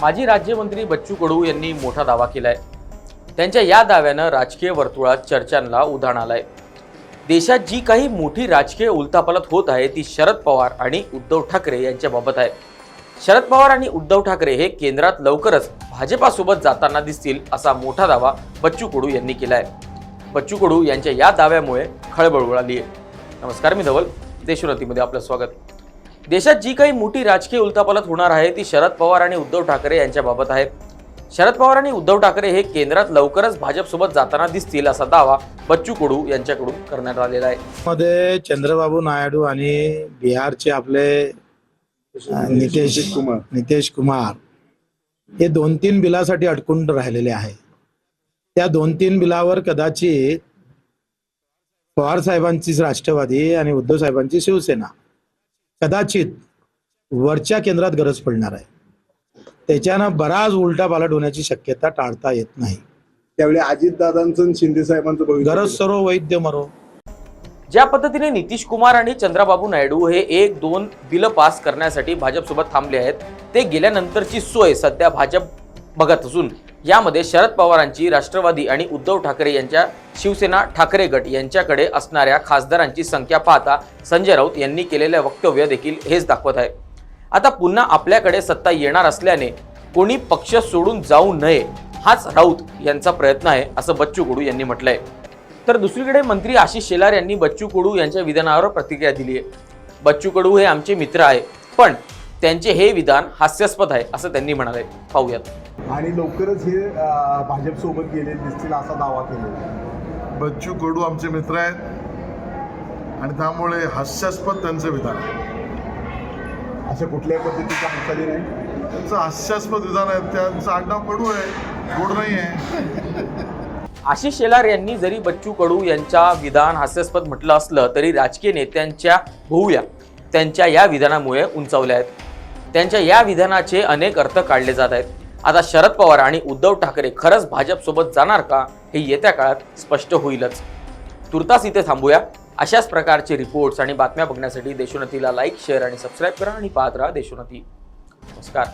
माजी राज्यमंत्री बच्चू कडू यांनी मोठा दावा केलाय. त्यांच्या या दाव्यानं राजकीय वर्तुळात चर्चांना उधाण आलंय. देशात जी काही मोठी राजकीय उलथापालत होत आहे ती शरद पवार आणि उद्धव ठाकरे यांच्याबाबत आहे. शरद पवार आणि उद्धव ठाकरे हे केंद्रात लवकरच भाजपासोबत जाताना दिसतील असा मोठा दावा बच्चू कडू यांनी केलाय. बच्चू कडू यांच्या या दाव्यामुळे खळबळ उडाली आहे नमस्कार मी धवल. देशोन्नतीमध्ये आपलं स्वागत. देशात जी काही मोठी राजकीय उलथापालथ होणार आहे ती शरद पवार आणि उद्धव ठाकरे यांच्याबाबत आहे. शरद पवार आणि उद्धव ठाकरे हे केंद्रात लवकरच भाजपसोबत जाताना दिसतील असा दावा बच्चू कडू यांच्याकडून करण्यात आलेला आहे. मध्ये चंद्रबाबू नायडू आणि बिहारचे आपले नितीश कुमार. नितीश कुमार हे दोन तीन बिलासाठी अडकून राहिलेले आहे त्या दोन तीन बिलावर कदाचित पवार साहेबांचीच राष्ट्रवादी आणि उद्धव साहेबांची शिवसेना कदाचित वरच्या केंद्रात गरज पडणार आहे. त्याच्यानं बराच उलटा पालट होण्याची शक्यता टाळता येत नाही. त्यावेळी अजितदादांचं आणि शिंदे साहेबांचं भविष्य गरज सर्व वैद्य मरो. ज्या पद्धतीने नितीश कुमार आणि चंद्रबाबू नायडू हे एक दोन बिलं पास करण्यासाठी भाजपसोबत थांबले आहेत ते गेल्यानंतरची सोय सध्या भाजप बघत असून यामध्ये शरद पवारांची राष्ट्रवादी आणि उद्धव ठाकरे यांच्या शिवसेना ठाकरे गट यांच्याकडे असणाऱ्या खासदारांची संख्या पाहता संजय राऊत यांनी केलेले वक्तव्य देखील हेच दाखवत आहे. आता पुन्हा आपल्याकडे सत्ता येणार असल्याने कोणी पक्ष सोडून जाऊ नये हाच राऊत यांचा प्रयत्न आहे असं बच्चू कडू यांनी म्हटलंय. तर दुसरीकडे मंत्री आशिष शेलार यांनी बच्चू कडू यांच्या विधानावर प्रतिक्रिया दिली आहे बच्चू कडू हे आमचे मित्र आहे पण त्यांचे हे विधान हास्यास्पद आहे असं त्यांनी म्हणाले. पाहूयात. आणि लवकरच हे भाजपसोबत गेले दिसतील असा दावा केला. बच्चू कडू आमचे मित्र आहेत. आणि त्यामुळे हास्यास्पद त्यांचं विधान आहे. अशा कुठल्याही पद्धतीच्या हालचाली नाही. त्यांचं हास्यास्पद विधान आहे. त्यांचं आडनाव कडू आहे. गोड नाही आहे. आशिष शेलार यांनी जरी बच्चू कडू यांच्या विधान हास्यास्पद म्हटलं असलं तरी राजकीय नेत्यांच्या भोवया त्यांच्या या विधानामुळे उंचावल्या आहेत. त्यांच्या या विधानाचे अनेक अर्थ काढले जात आहेत. आता शरद पवार आणि उद्धव ठाकरे खरंच भाजपसोबत जाणार का हे येत्या काळात स्पष्ट होईलच. तुर्तास इथे थांबूया. अशाच प्रकारचे रिपोर्ट्स आणि बातम्या बघण्यासाठी देशोन्नतीला लाईक शेअर आणि सबस्क्राईब करा आणि पाहत राहा देशोन्नती. नमस्कार.